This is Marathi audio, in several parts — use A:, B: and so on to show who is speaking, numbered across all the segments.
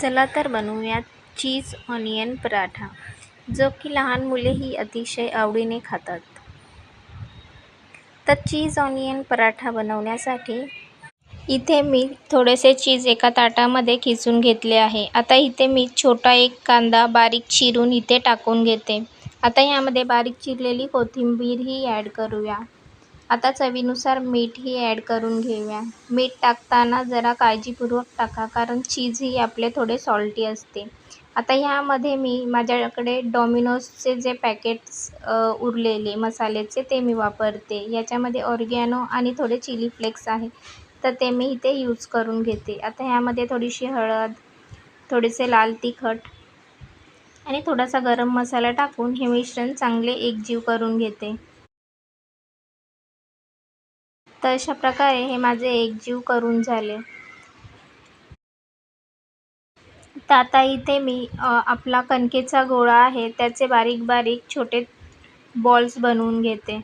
A: चला तर बनवूयात चीज ऑनियन पराठा जो की लहान मुलेही अतिशय आवडीने खातात. तर चीज ऑनियन पराठा बनवण्यासाठी इथे मी थोडेसे चीज एका ताटामध्ये खिचून घेतले आहे. आता इथे मी छोटा एक कांदा बारीक चिरून इथे टाकून घेते. आता यामध्ये बारीक चिरलेली कोथिंबीरही ॲड करूया. आता चवीनुसार मीठही ॲड करून घेऊया. मीठ टाकताना जरा काळजीपूर्वक टाका कारण चीजही आपले थोडे सॉल्टी असते. आता ह्यामध्ये मी माझ्याकडे डॉमिनोजचे जे पॅकेट्स उरलेले मसाल्याचे ते मी वापरते. याच्यामध्ये ऑर्गॅनो आणि थोडे चिली फ्लेक्स आहे तर ते मी इथे यूज करून घेते. आता ह्यामध्ये थोडीशी हळद थोडेसे लाल तिखट आणि थोडासा गरम मसाला टाकून हे मिश्रण चांगले एकजीव करून घेते. तर अशा प्रकारे हे माझे एकजीव करून झाले. तर आता इथे मी आपला कणकेचा गोळा आहे त्याचे बारीक बारीक छोटे बॉल्स बनवून घेते.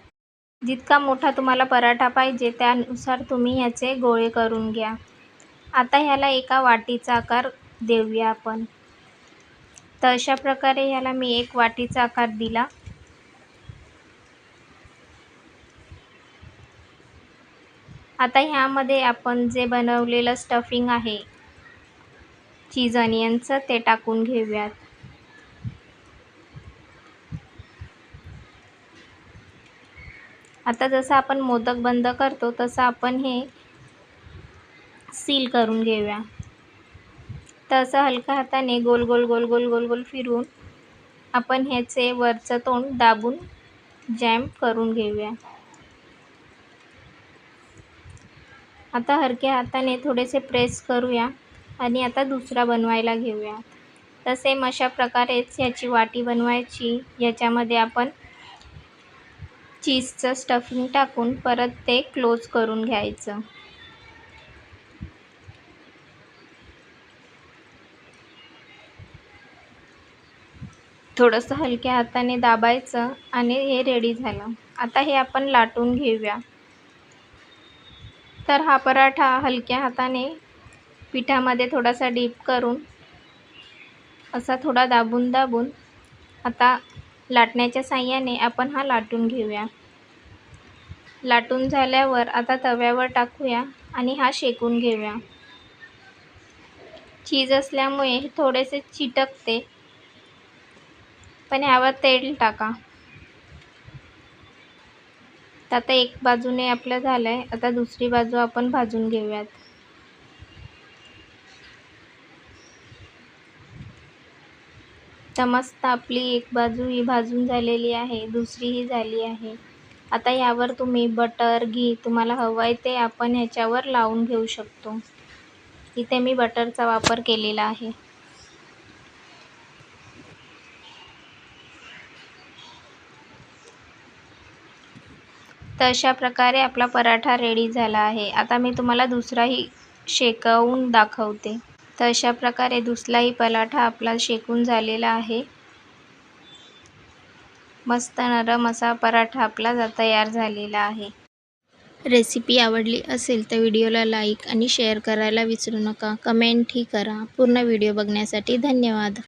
A: जितका मोठा तुम्हाला पराठा पाहिजे त्यानुसार तुम्ही ह्याचे गोळे करून घ्या. आता ह्याला एका वाटीचा आकार देऊया आपण. तर अशा प्रकारे ह्याला मी एक वाटीचा आकार दिला. आता ह्यामध्ये आपण जे बनवलेलं स्टफिंग आहे चीज अनियनचं ते टाकून घेऊयात. आता जसं आपण मोदक बंद करतो तसं आपण हे सील करून घेऊया. तसं हलक्या हाताने गोल गोल गोल गोल गोल गोल फिरून आपण ह्याचे वरचं तोंड दाबून जॅम करून घेऊया. आता हलक्या हाताने थोडेसे प्रेस करूया आणि आता दुसरा बनवायला घेऊया. तर सेम अशा प्रकारेच ह्याची वाटी बनवायची. याच्यामध्ये आपण चीजचं स्टफिंग टाकून परत ते क्लोज करून घ्यायचं. थोडंसं हलक्या हाताने दाबायचं आणि हे रेडी झालं. आता हे आपण लाटून घेऊया. तर हा पराठा हलक्या हाताने पिठामध्ये थोडासा डीप करून असा थोडा दाबून दाबून आता लाटण्याच्या साह्याने आपण हा लाटून घेऊया. लाटून झाल्यावर आता तव्यावर टाकूया आणि हा शेकून घेऊया. चीज असल्यामुळे थोडेसे चिटकते. पण ह्यावर तेल टाका. तर आता एक बाजूने आपलं झालं आहे आता दुसरी बाजू आपण भाजून घेऊयात. तर मस्त आपली एक बाजू ही भाजून झालेली आहे दुसरी ही झाली आहे. आता यावर तुम्ही बटर घी तुम्हाला हवं आहे ते आपण ह्याच्यावर लावून घेऊ शकतो. इथे मी बटरचा वापर केलेला आहे. तर अशा प्रकारे आपला पराठा रेडी झाला आहे. आता मी तुम्हाला दुसराही शेकवून दाखवते. तर अशा प्रकारे दुसराही पराठा आपला शेकून झालेला आहे. मस्त नरम असा पराठा आपला तयार झालेला आहे. रेसिपी आवडली असेल तर व्हिडिओला लाईक आणि शेअर करायला विसरू नका. कमेंटही करा. पूर्ण व्हिडिओ बघण्यासाठी धन्यवाद.